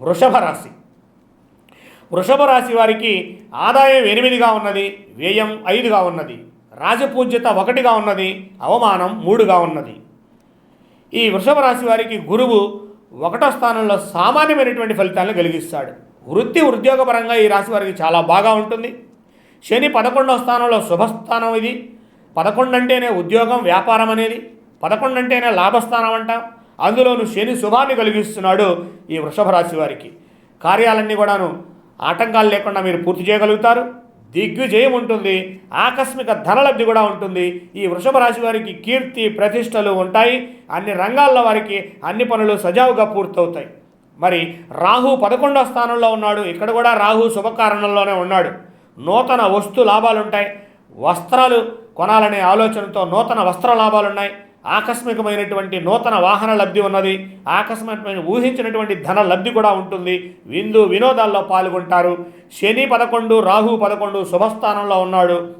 వృషభ రాశి వృషభ రాశి వారికి ఆదాయం ఎనిమిదిగా ఉన్నది వ్యయం ఐదుగా ఉన్నది రాజపూజ్యత ఒకటిగా ఉన్నది అవమానం మూడుగా ఉన్నది. ఈ వృషభ రాశి వారికి గురువు ఒకటో స్థానంలో సామాన్యమైనటువంటి ఫలితాలను కలిగిస్తాడు. వృత్తి ఉద్యోగపరంగా ఈ రాశి వారికి చాలా బాగా ఉంటుంది. శని పదకొండవ స్థానంలో శుభస్థానం ఇది. పదకొండు అంటేనే ఉద్యోగం వ్యాపారం అనేది. పదకొండు అంటేనే లాభస్థానం అంటాం. అందులోను శని శుభాన్ని కలిగిస్తున్నాడు ఈ వృషభ రాశి వారికి. కార్యాలన్నీ కూడాను ఆటంకాలు లేకుండా మీరు పూర్తి చేయగలుగుతారు. దిగ్విజయం ఉంటుంది. ఆకస్మిక ధనలబ్ధి కూడా ఉంటుంది. ఈ వృషభ రాశి వారికి కీర్తి ప్రతిష్టలు ఉంటాయి. అన్ని రంగాల్లో వారికి అన్ని పనులు సజావుగా పూర్తవుతాయి. మరి రాహు పదకొండవ స్థానంలో ఉన్నాడు. ఇక్కడ కూడా రాహు శుభకారణంలోనే ఉన్నాడు. నూతన వస్తు లాభాలుంటాయి. వస్త్రాలు కొనాలనే ఆలోచనతో నూతన వస్త్ర లాభాలు ఉన్నాయి ఆకస్మికమైనటువంటి నూతన వాహన లబ్ధి ఉన్నది. ఆకస్మికమైన ఊహించినటువంటి ధన లబ్ధి కూడా ఉంటుంది. విందు వినోదాల్లో పాల్గొంటారు. శని పదకొండు రాహు పదకొండు శుభస్థానంలో ఉన్నాడు.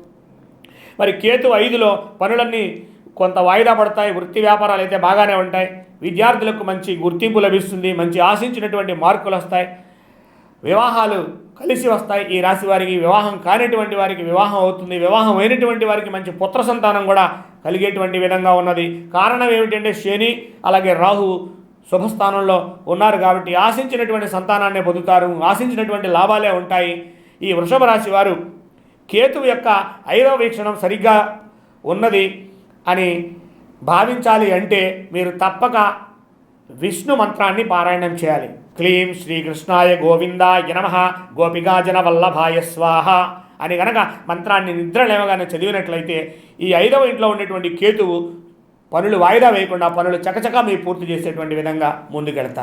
మరి కేతు ఐదులో పనులన్నీ కొంత వాయిదా పడతాయి. వృత్తి వ్యాపారాలు అయితే బాగానే ఉంటాయి. విద్యార్థులకు మంచి గుర్తింపు లభిస్తుంది. మంచి ఆశించినటువంటి మార్కులు వస్తాయి. వివాహాలు కలిసి వస్తాయి. ఈ రాశి వారికి వివాహం కానిటువంటి వారికి వివాహం అవుతుంది. వివాహం అయినటువంటి వారికి మంచి పుత్ర సంతానం కూడా కలిగేటువంటి విధంగా ఉన్నది. కారణం ఏమిటంటే శని అలాగే రాహు శుభస్థానంలో ఉన్నారు కాబట్టి ఆశించినటువంటి సంతానాన్ని పొందుతారు. ఆశించినటువంటి లాభాలే ఉంటాయి. ఈ వృషభ రాశి వారు కేతువు యొక్క ఐదవ వీక్షణం సరిగ్గా ఉన్నది అని భావించాలి అంటే మీరు తప్పక విష్ణు మంత్రాన్ని పారాయణం చేయాలి. క్లీం శ్రీకృష్ణాయ గోవిందాయ నమ. గోపికాజన వల్లభాయ స్వాహ. అని గనక మంత్రాన్ని నిద్ర లేవగానే చదివినట్లయితే ఈ ఐదవ ఇంట్లో ఉన్నటువంటి కేతువు పనులు వాయిదా వేయకుండా పనులు చకచకా మీరు పూర్తి చేసేటువంటి విధంగా ముందుకెళ్తారు.